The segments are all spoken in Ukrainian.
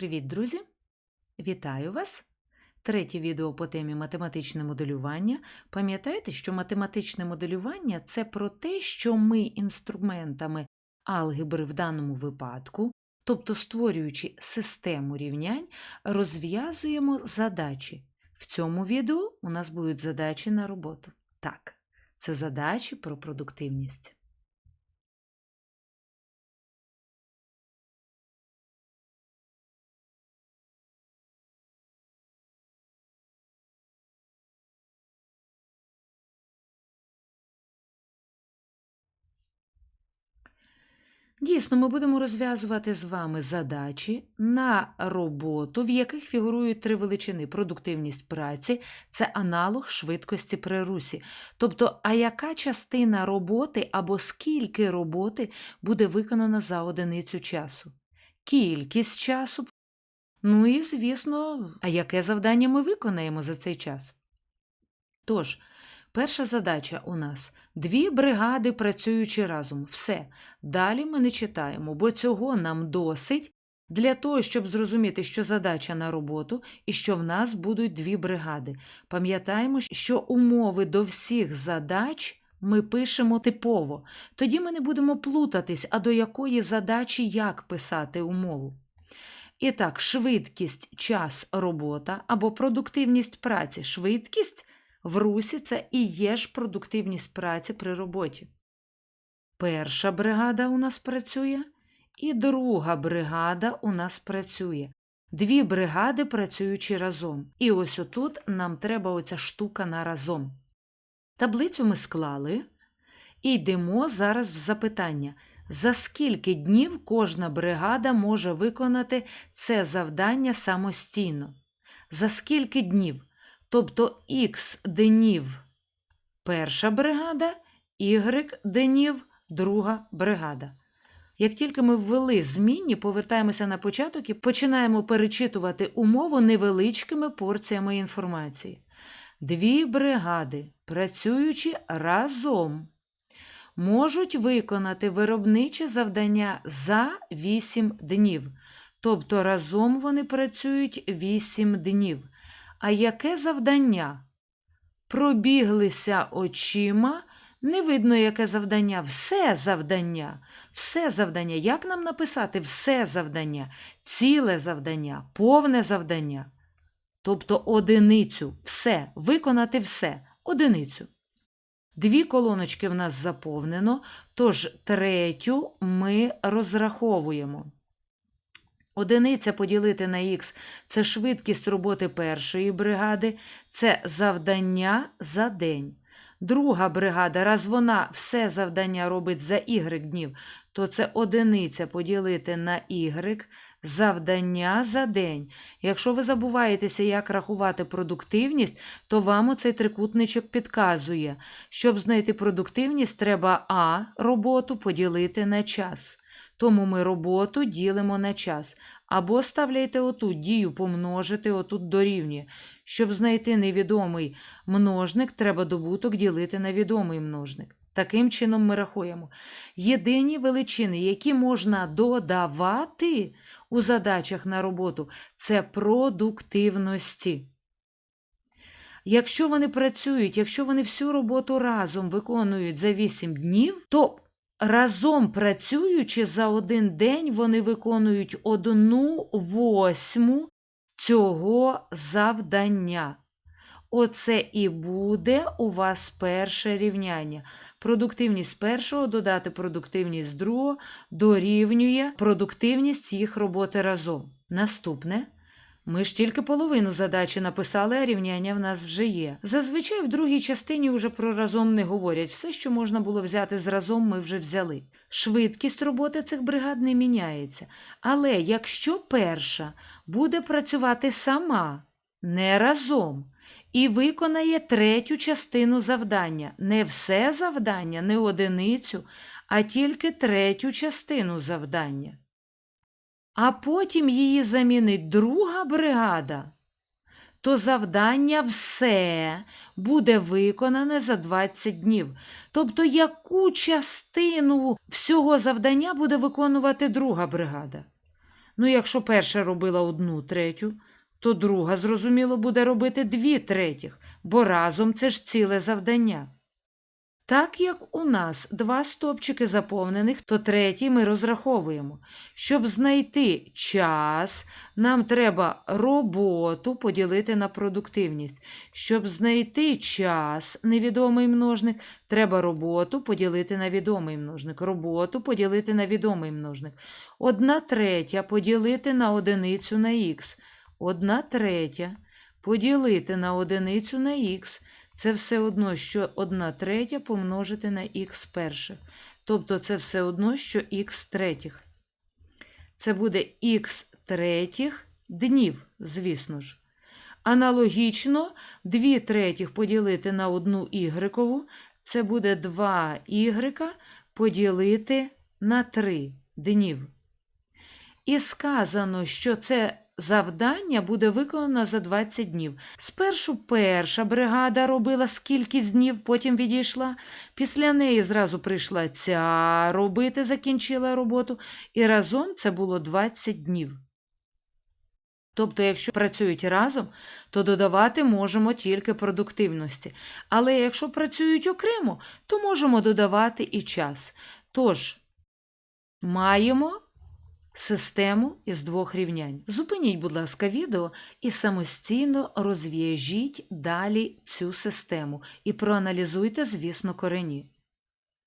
Привіт, друзі! Вітаю вас! Третє відео по темі математичне моделювання. Пам'ятаєте, що математичне моделювання це про те, що ми інструментами алгебри в даному випадку, тобто створюючи систему рівнянь, розв'язуємо задачі. В цьому відео у нас будуть задачі на роботу. Так, це задачі про продуктивність. Дійсно, ми будемо розв'язувати з вами задачі на роботу, в яких фігурують три величини: продуктивність праці це аналог швидкості при русі. Тобто, а яка частина роботи або скільки роботи буде виконана за одиницю часу? Кількість часу. Ну і, звісно, а яке завдання ми виконаємо за цей час? Тож, Перша задача у нас дві бригади працюючи разом. Все. Далі ми не читаємо, бо цього нам досить для того, щоб зрозуміти, що задача на роботу і що в нас будуть дві бригади. Пам'ятаємо, що умови до всіх задач ми пишемо типово. Тоді ми не будемо плутатись, а до якої задачі як писати умову. І так, швидкість, час, робота або продуктивність праці. Швидкість в русі це і є ж продуктивність праці при роботі. Перша бригада у нас працює, і друга бригада у нас працює. Дві бригади працюючи разом. І ось отут нам треба оця штука на разом. Таблицю ми склали і йдемо зараз в запитання. За скільки днів кожна бригада може виконати це завдання самостійно? За скільки днів? Тобто Х днів перша бригада, Y днів друга бригада. Як тільки ми ввели змінні, повертаємося на початок і починаємо перечитувати умову невеличкими порціями інформації. Дві бригади, працюючи разом, можуть виконати виробниче завдання за 8 днів. Тобто разом вони працюють 8 днів. А яке завдання? Пробіглися очима. Не видно, яке завдання, все завдання, все завдання. Як нам написати все завдання, ціле завдання, повне завдання? Тобто одиницю, все, виконати все, одиницю. Дві колоночки в нас заповнено, тож третю ми розраховуємо. Одиниця поділити на х це швидкість роботи першої бригади, це завдання за день. Друга бригада, раз вона все завдання робить за y днів, то це одиниця поділити на y завдання за день. Якщо ви забуваєтеся, як рахувати продуктивність, то вам оцей трикутничок підказує. Щоб знайти продуктивність, треба А роботу поділити на час. Тому ми роботу ділимо на час. Або ставляйте отут дію помножити, отут дорівнює. Щоб знайти невідомий множник, треба добуток ділити на відомий множник. Таким чином ми рахуємо. Єдині величини, які можна додавати у задачах на роботу, це продуктивності. Якщо вони працюють, якщо вони всю роботу разом виконують за 8 днів, то Разом працюючи за один день, вони виконують одну восьму цього завдання. Оце і буде у вас перше рівняння. Продуктивність першого додати продуктивність другого дорівнює продуктивність їх роботи разом. Наступне. Ми ж тільки половину задачі написали, а рівняння в нас вже є. Зазвичай в другій частині вже про разом не говорять. Все, що можна було взяти з разом, ми вже взяли. Швидкість роботи цих бригад не міняється. Але якщо перша буде працювати сама, не разом, і виконає третю частину завдання, не все завдання, не одиницю, а тільки третю частину завдання а потім її замінить друга бригада, то завдання все буде виконане за 20 днів. Тобто, яку частину всього завдання буде виконувати друга бригада? Ну, якщо перша робила одну третю, то друга, зрозуміло, буде робити дві третіх, бо разом це ж ціле завдання. Так як у нас два стопчики заповнених, то третій ми розраховуємо. Щоб знайти час, нам треба роботу поділити на продуктивність. Щоб знайти час, невідомий множник, треба роботу поділити на відомий множник. Роботу поділити на відомий множник. Одна третя поділити на одиницю на х. Одна третя поділити на одиницю на х. Це все одно, що 1 третя помножити на х перших. Тобто це все одно, що х третіх. Це буде х третіх днів, звісно ж. Аналогічно 2 третіх поділити на 1 ігрекову, це буде 2 ігрека поділити на 3 днів. І сказано, що це завдання буде виконано за 20 днів. Спершу перша бригада робила скільки днів, потім відійшла. Після неї зразу прийшла ця робити, закінчила роботу, і разом це було 20 днів. Тобто, якщо працюють разом, то додавати можемо тільки продуктивності. Але якщо працюють окремо, то можемо додавати і час. Тож, маємо систему із двох рівнянь. Зупиніть, будь ласка, відео і самостійно розв'яжіть далі цю систему і проаналізуйте, звісно, корені.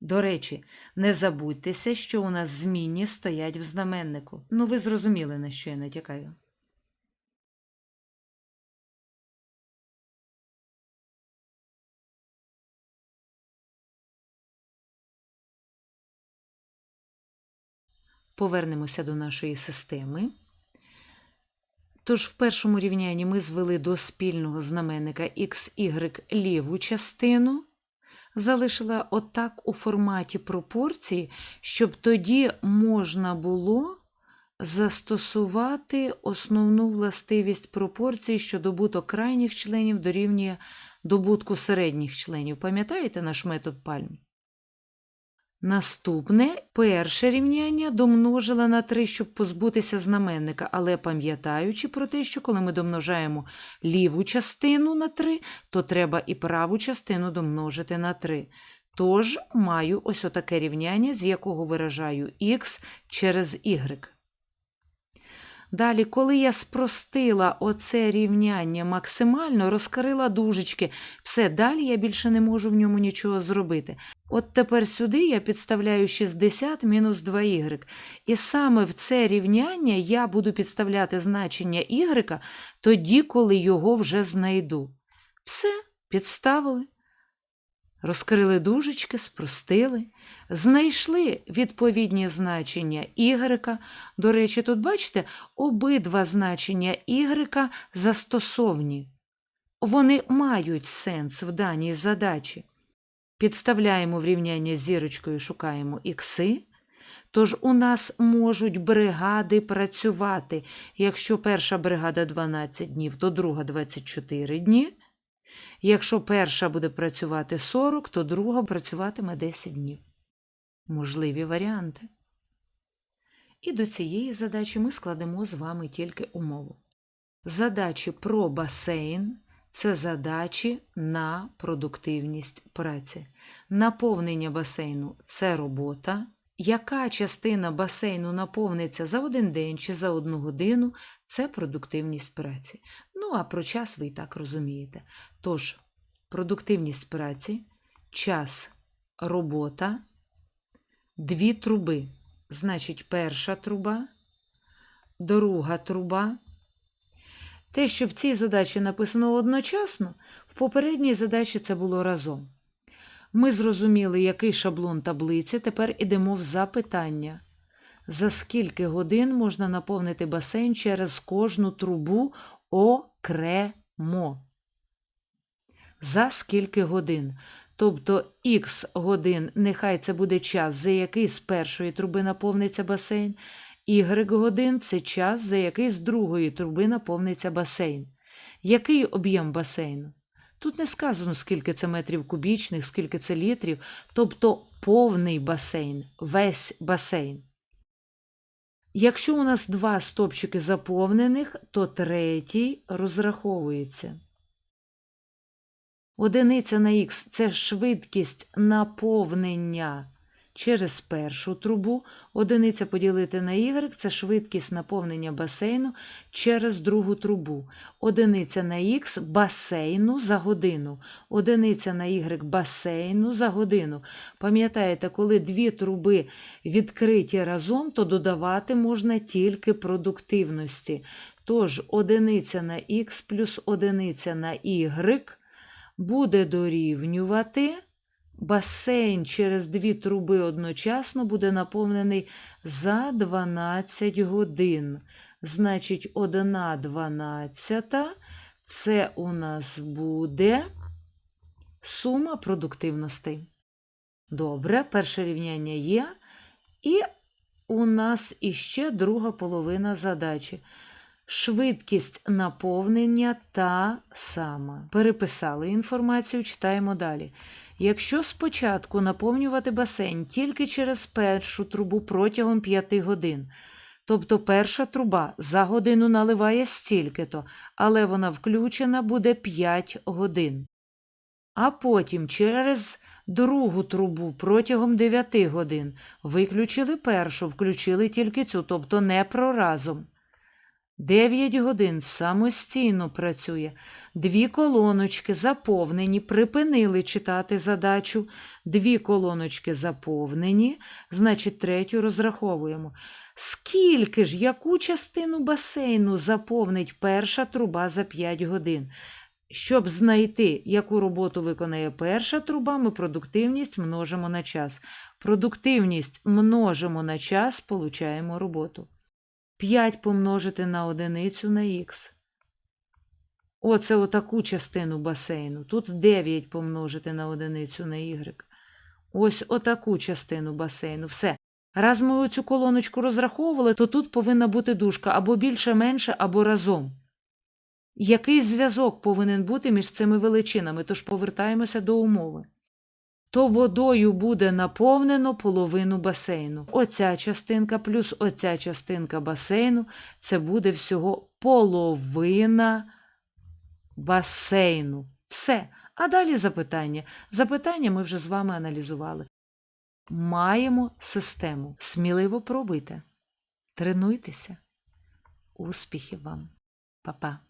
До речі, не забудьтеся, що у нас змінні стоять в знаменнику. Ну, ви зрозуміли, на що я натякаю. Повернемося до нашої системи. Тож в першому рівнянні ми звели до спільного знаменника xy ліву частину, залишила отак у форматі пропорції, щоб тоді можна було застосувати основну властивість пропорції, що добуток крайніх членів дорівнює добутку середніх членів. Пам'ятаєте наш метод пальм? Наступне перше рівняння домножила на 3, щоб позбутися знаменника, але пам'ятаючи про те, що коли ми домножаємо ліву частину на 3, то треба і праву частину домножити на 3. Тож маю ось отаке рівняння, з якого виражаю х через y. Далі, коли я спростила оце рівняння максимально, розкрила дужечки, все, далі я більше не можу в ньому нічого зробити. От тепер сюди я підставляю 60 мінус 2y. І саме в це рівняння я буду підставляти значення y тоді, коли його вже знайду. Все, підставили. Розкрили дужечки, спростили, знайшли відповідні значення y. До речі, тут, бачите, обидва значення y застосовні. Вони мають сенс в даній задачі. Підставляємо в рівняння зірочкою, шукаємо ікси. Тож у нас можуть бригади працювати. Якщо перша бригада 12 днів, то друга 24 дні. Якщо перша буде працювати 40, то друга працюватиме 10 днів. Можливі варіанти. І до цієї задачі ми складемо з вами тільки умову. Задачі про басейн це задачі на продуктивність праці. Наповнення басейну це робота. Яка частина басейну наповниться за один день чи за одну годину це продуктивність праці. Ну, а про час ви і так розумієте. Тож, продуктивність праці, час, робота, дві труби. Значить, перша труба, друга труба. Те, що в цій задачі написано одночасно, в попередній задачі це було разом. Ми зрозуміли, який шаблон таблиці, тепер ідемо в запитання. За скільки годин можна наповнити басейн через кожну трубу окремо? За скільки годин? Тобто х годин, нехай це буде час, за який з першої труби наповниться басейн, y годин це час, за який з другої труби наповниться басейн. Який об'єм басейну? Тут не сказано, скільки це метрів кубічних, скільки це літрів, тобто повний басейн, весь басейн. Якщо у нас два стопчики заповнених, то третій розраховується. Одиниця на х це швидкість наповнення через першу трубу. Одиниця поділити на y це швидкість наповнення басейну через другу трубу. Одиниця на х басейну за годину. Одиниця на y басейну за годину. Пам'ятаєте, коли дві труби відкриті разом, то додавати можна тільки продуктивності. Тож одиниця на х плюс одиниця на y буде дорівнювати. Басейн через дві труби одночасно буде наповнений за 12 годин. Значить, 1 дванадцята це у нас буде сума продуктивностей. Добре, перше рівняння є. І у нас іще друга половина задачі. Швидкість наповнення та сама. Переписали інформацію, читаємо далі. Якщо спочатку наповнювати басейн тільки через першу трубу протягом 5 годин, тобто перша труба за годину наливає стільки-то, але вона включена буде 5 годин. А потім через другу трубу протягом 9 годин виключили першу, включили тільки цю, тобто не проразом. 9 годин самостійно працює. Дві колоночки заповнені, припинили читати задачу. Дві колоночки заповнені, значить, третю розраховуємо. Скільки ж, яку частину басейну заповнить перша труба за 5 годин? Щоб знайти, яку роботу виконає перша труба, ми продуктивність множимо на час. Продуктивність множимо на час, получаємо роботу. 5 помножити на одиницю на х. Оце отаку частину басейну. Тут 9 помножити на одиницю на y. Ось отаку частину басейну. Все. Раз ми оцю колоночку розраховували, то тут повинна бути дужка або більше, менше, або разом. Який зв'язок повинен бути між цими величинами, тож повертаємося до умови. То водою буде наповнено половину басейну. Оця частинка плюс оця частинка басейну це буде всього половина басейну. Все. А далі запитання. Запитання ми вже з вами аналізували. Маємо систему. Сміливо пробуйте. Тренуйтеся. Успіхів вам. Па-па.